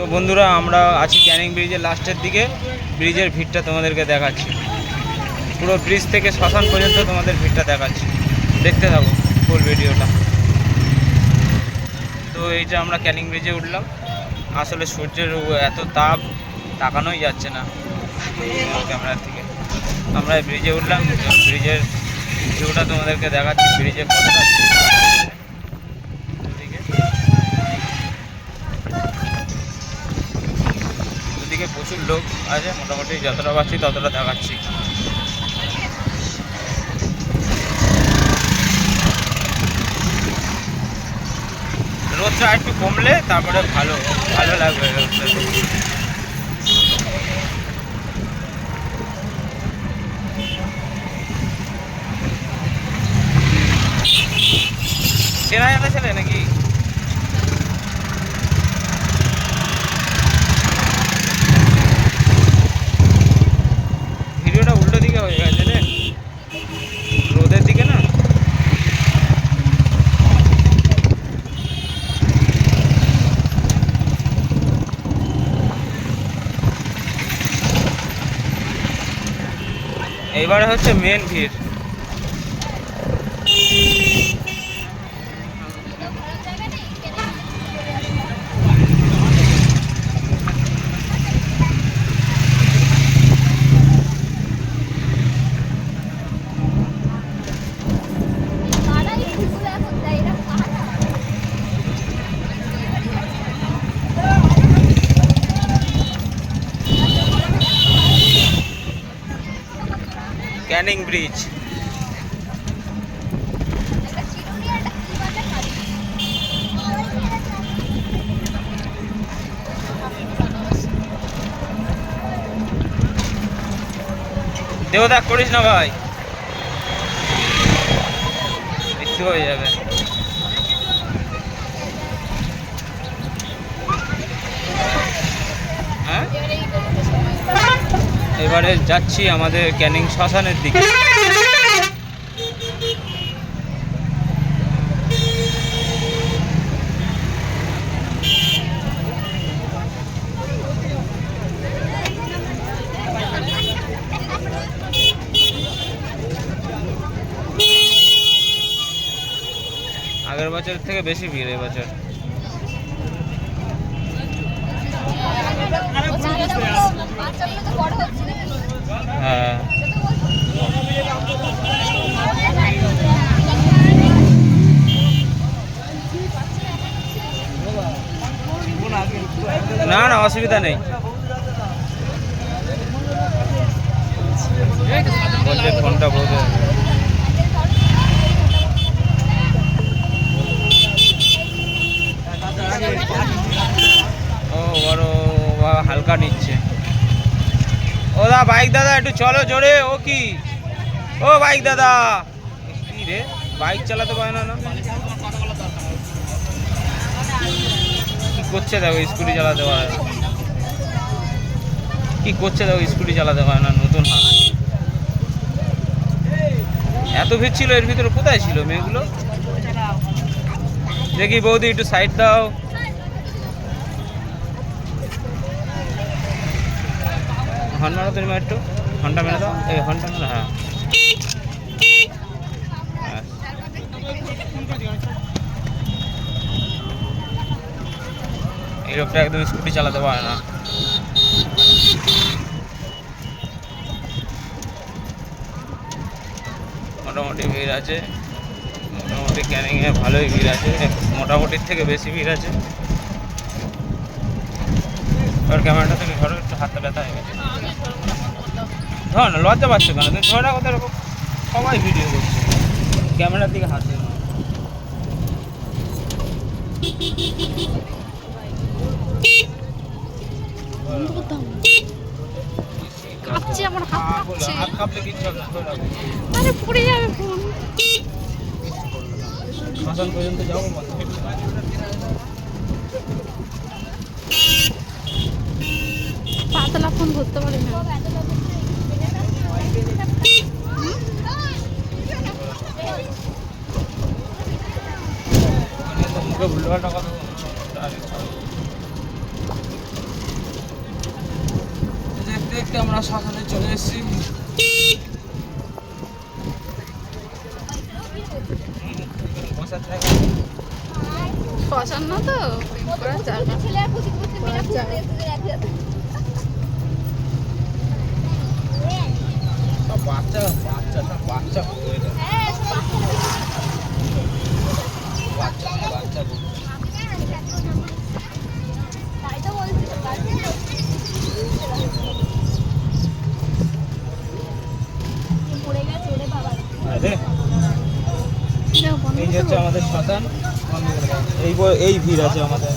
তো বন্ধুরা, আমরা আছি ক্যানিং ব্রিজের লাস্টের দিকে। ব্রিজের ভিড়টা তোমাদেরকে দেখাচ্ছি। পুরো ব্রিজ থেকে শ্মশান পর্যন্ত তোমাদের ভিড়টা দেখাচ্ছি। দেখতে থাকো ফুল ভিডিওটা। তো এই যে আমরা ক্যানিং ব্রিজে উঠলাম। আসলে সূর্যের এত তাপ তাকানোই যাচ্ছে না। ক্যামেরার থেকে আমরা ব্রিজে উঠলাম। ব্রিজের ভিউটা তোমাদেরকে দেখাচ্ছি। ব্রিজে কতটা ওদিকে প্রচুর লোক আছে, মোটামুটি যতটা পাচ্ছি ততটা দেখাচ্ছি। রোদটা একটু কমলে তারপরে ভালো ভালো লাগবে চেনা জানা ছেলে নাকি ভিডিওটা উল্টো দিকে হয়ে গেছে রে রোদের দিকে না এইবারে হচ্ছে মেন ভিড় পাড়াই ফুল এখন দেয় এরা পাড়া ক্যানিং ব্রিজ। দেবদাক করিস না ভাই। হয়ে যাবে হ্যাঁ এবারে যাচ্ছি আমাদের ক্যানিং শ্মশানের দিকে। আগের বছর থেকে বেশি ভিড় এবছর হ্যাঁ। না না অসুবিধা নেই। ফোনটা বলতে ও বড় হালকা নিচ্ছে। ও দা বাইক দাদা, একটু চলো জোরে, ও কি? ও বাইক দাদা। কি রে, বাইক চালাতে পারে না না? কি করছে দেখো, স্কুটি চালাতে পারে কি করছে দেখো, স্কুটি চালাতে পারে না, নতুন হাত। এত ভিড় ছিল, এর ভিতরে কোথায় ছিল মেয়েগুলো? দেখি বৌদি, একটু সাইড দাও। হর্ন মারো তুমি একটু। হর্নটা মেরে দাও। এই হর্নটা মেরে হ্যাঁ। এই লোকটা একদম স্কুটি চালাতে পারে না। মোটামুটি ভিড় আছে। মোটামুটি ক্যানিংয়ে ভালোই ভিড় আছে। মোটামুটির থেকে বেশি ভিড় আছে। আর ক্যামেরাটা থেকে ধরো একটু হাতটা ব্যথা হয়ে গেছে। ধর না লজ্জা পাচ্ছ কেন তুমি ধরে রাখো এরকম সবাই ভিডিও করছে। ক্যামেরার দিকে হাত দিও কাঁপছে আমার হাত কাঁপছে। হাত কাঁপলে। আরে পড়ে যাবে ফোন। শ্মশান পর্যন্ত যাব পাতলা ফোন ধরতে পারে না। বলো। দেখতে আমরা সকালে চলে এসেছি শ্মশান তো বাচ্চা বাচ্চা বাচ্চা হয়ে এই হচ্ছে আমাদের শ্মশান এই এই ভিড় আছে আমাদের।